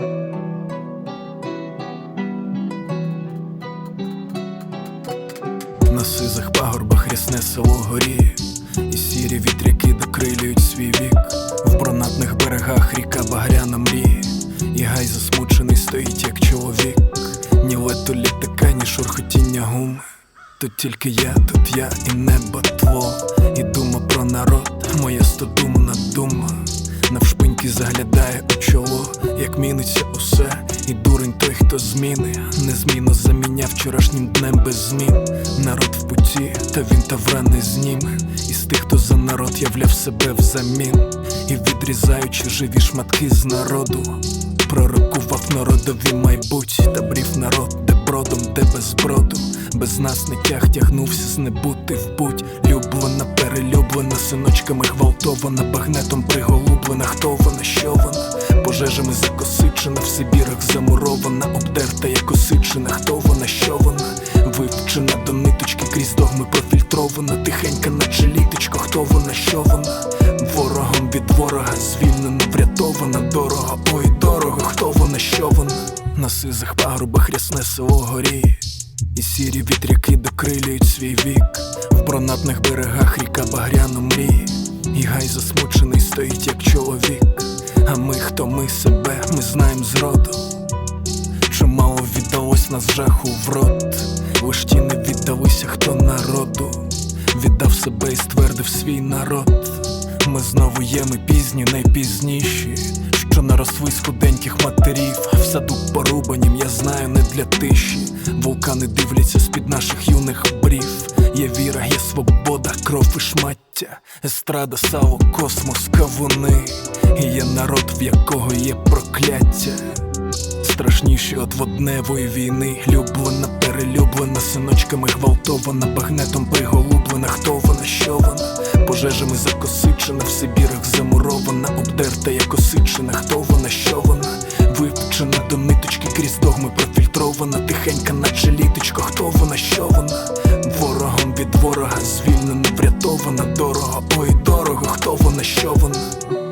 На сизах пагорбах рясне село горіє, і сірі вітряки докрилюють свій вік. В бронатних берегах ріка багряна мріє, і гай засмучений стоїть, як чоловік. Ні лету літака, ні шурхотіння гуми. Тут тільки я, тут я і небо тво, і дума про народ, моя стодумна дума. Навшпиньки заглядає у чоло, як міниться усе, і дурень той, хто зміни, незмінно заміняв вчорашнім днем без змін. Народ в путі, та він тавра не зніме. Із тих, хто за народ являв себе взамін, і відрізаючи живі шматки з народу, пророкував народові майбуть, та брів народ, де бродом, де без броду. Без нас не тяг тягнувся з небути в путь. Люблена, перелюблена, синочками гвалтована, багнетом приголублена, хто вона, що вона, пожежами закосичена, в Сибірах замурована, обдерта, як осичена, хто вона, що вона, вивчена до ниточки, крізь догми профільтрована, тихенька, наче літочко, хто вона, що вона, ворогом від ворога звільнена, врятована, дорого, ой, дорого, хто вона, що вона, на сизих пагорбах рясне село горіє. І сірі вітряки докрилюють свій вік, в бронатних берегах ріка багряно мріє, і гай засмучений стоїть, як чоловік. А ми, хто ми себе, ми знаєм зроду. Чимало віддалось нас жаху в рот, лиш ті не віддалися, хто народу, віддав себе і ствердив свій народ. Ми знову є, ми пізні, найпізніші, що наросли худеньких матерів, в саду порубанім, я знаю, не для тиші. Вулкани дивляться з-під наших юних брів. Є віра, є свобода, кров і шмаття, естрада, сало, космос, кавуни. І є народ, в якого є прокляття. Страшніші от водневої війни, люблена, перелюблена, синочками гвалтована, багнетом приголублена, хто вона, що пожежами закосичена, в Сибірах замурована, обдерта, як осичена, хто вона, що вона, випчена до ниточки, крізь догми профільтрована, тихенька, наче літочка, хто вона, що вона, ворогом від ворога звільнена, врятована, дорога, ой, дорого, хто вона, що вона.